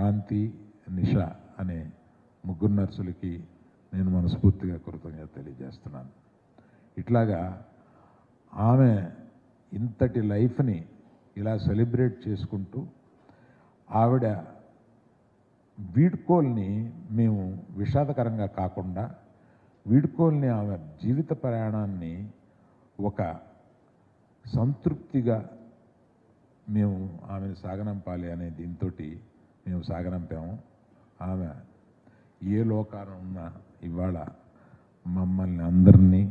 క్రాంతి నిష అనే ముగ్గురు నర్సులకి నేను మనస్ఫూర్తిగా కృతజ్ఞత తెలియజేస్తున్నాను. ఇట్లాగా ఆమె ఇంతటి లైఫ్ని ఇలా సెలబ్రేట్ చేసుకుంటూ ఆవిడ వీడ్కోల్ని మేము విషాదకరంగా కాకుండా వీడ్కోల్ని ఆమె జీవిత ప్రయాణాన్ని ఒక సంతృప్తిగా మేము ఆమెను సాగనంపాలి అనే దీంతో మేము సాగనంపాము. ఆమె ఏ లోకాన ఉన్నా ఇవాళ మమ్మల్ని అందరినీ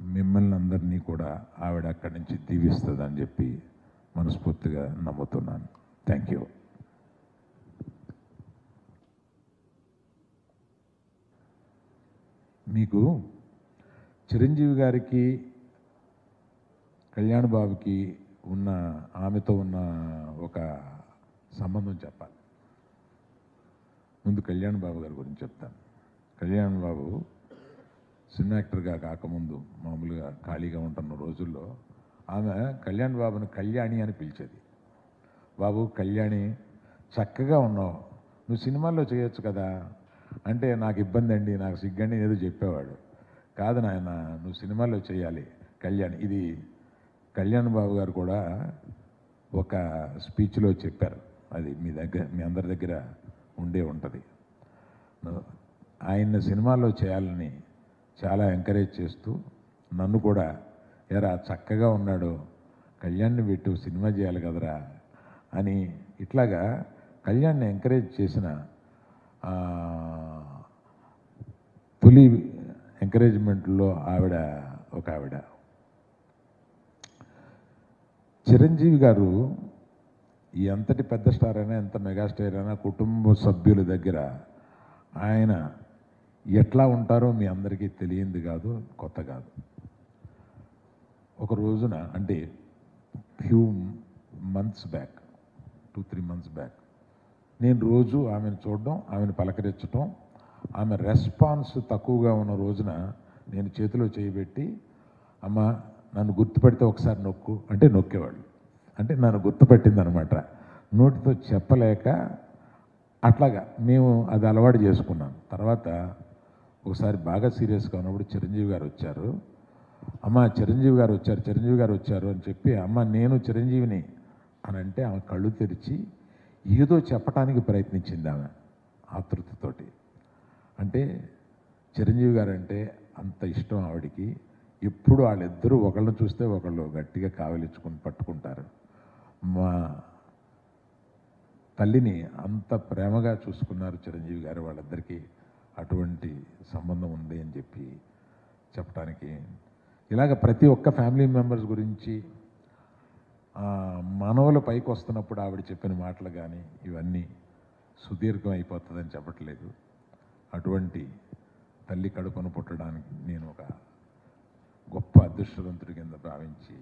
మిమ్మల్ని అందరినీ కూడా ఆవిడ అక్కడి నుంచి దీవిస్తుందని చెప్పి మనస్ఫూర్తిగా నమ్ముతున్నాను. థ్యాంక్ యూ మీకు చిరంజీవి గారికి కళ్యాణ్ బాబుకి ఉన్న ఆమెతో ఉన్న ఒక సంబంధం చెప్పాలి. ముందు కళ్యాణ్ బాబు గారి గురించి చెప్తాను. కళ్యాణ్ బాబు సినిమా యాక్టర్గా కాకముందు మామూలుగా ఖాళీగా ఉంటున్న రోజుల్లో ఆమె కళ్యాణ్ బాబుని కళ్యాణి అని పిలిచేది. బాబు కళ్యాణి చక్కగా ఉన్నావు. నువ్వు సినిమాల్లో చేయొచ్చు కదా. అంటే నాకు ఇబ్బంది అండి నాకు సిగ్గండి ఏదో చెప్పేవాడు. కాదు నాయన నువ్వు సినిమాల్లో చేయాలి కళ్యాణ్ ఇది కళ్యాణ్ బాబు గారు కూడా ఒక స్పీచ్లో చెప్పారు. అది మీ దగ్గర మీ అందరి దగ్గర ఉండే ఉంటుంది. ఆయన్ని సినిమాల్లో చేయాలని చాలా ఎంకరేజ్ చేస్తూ నన్ను కూడా ఎరా చక్కగా ఉన్నాడు కళ్యాణ్ని పెట్టు సినిమా చేయాలి కదరా అని ఇట్లాగా కళ్యాణ్ని ఎంకరేజ్ చేసిన తొలి ఎంకరేజ్మెంట్లో ఆవిడ ఒక ఆవిడ. చిరంజీవి గారు ఎంతటి పెద్ద స్టార్ అయినా ఎంత మెగాస్టార్ అయినా కుటుంబ సభ్యుల దగ్గర ఆయన ఎట్లా ఉంటారో మీ అందరికీ తెలియంది కాదు కొత్త కాదు. ఒక రోజున అంటే few months back two three months back నేను రోజు ఆమెను చూడడం ఆమెను పలకరించడం ఆమె రెస్పాన్స్ తక్కువగా ఉన్న రోజున నేను చేతిలో చేయబెట్టి అమ్మ నన్ను గుర్తుపెడితే ఒకసారి నొక్కు అంటే నొక్కేవాళ్ళు. అంటే నన్ను గుర్తుపెట్టింది అనమాట నోటితో చెప్పలేక అట్లాగా మేము అది అలవాటు చేసుకున్నాం. తర్వాత ఒకసారి బాగా సీరియస్గా ఉన్నప్పుడు చిరంజీవి గారు వచ్చారు. అమ్మ చిరంజీవి గారు వచ్చారు చిరంజీవి గారు వచ్చారు అని చెప్పి అమ్మ నేను చిరంజీవిని అని అంటే ఆమె కళ్ళు తెరిచి ఏదో చెప్పడానికి ప్రయత్నించింది ఆమె ఆతృతతోటి. అంటే చిరంజీవి గారు అంటే అంత ఇష్టం ఆవిడికి. ఎప్పుడు వాళ్ళిద్దరూ ఒకళ్ళని చూస్తే ఒకళ్ళు గట్టిగా కావలించుకుని పట్టుకుంటారు. మా తల్లిని అంత ప్రేమగా చూసుకున్నారు చిరంజీవి గారు. వాళ్ళిద్దరికీ అటువంటి సంబంధం ఉంది అని చెప్పి చెప్పడానికి ఇలాగ ప్రతి ఒక్క ఫ్యామిలీ మెంబర్స్ గురించి ఆ, మనవలు పైకి వస్తున్నప్పుడు ఆవిడ చెప్పిన మాటలు కానీ ఇవన్నీ సుదీర్ఘం అయిపోతుందని చెప్పట్లేదు. అటువంటి తల్లి కడుపును పుట్టడానికి నేను ఒక గొప్ప అదృష్టవంతుడి కింద భావించి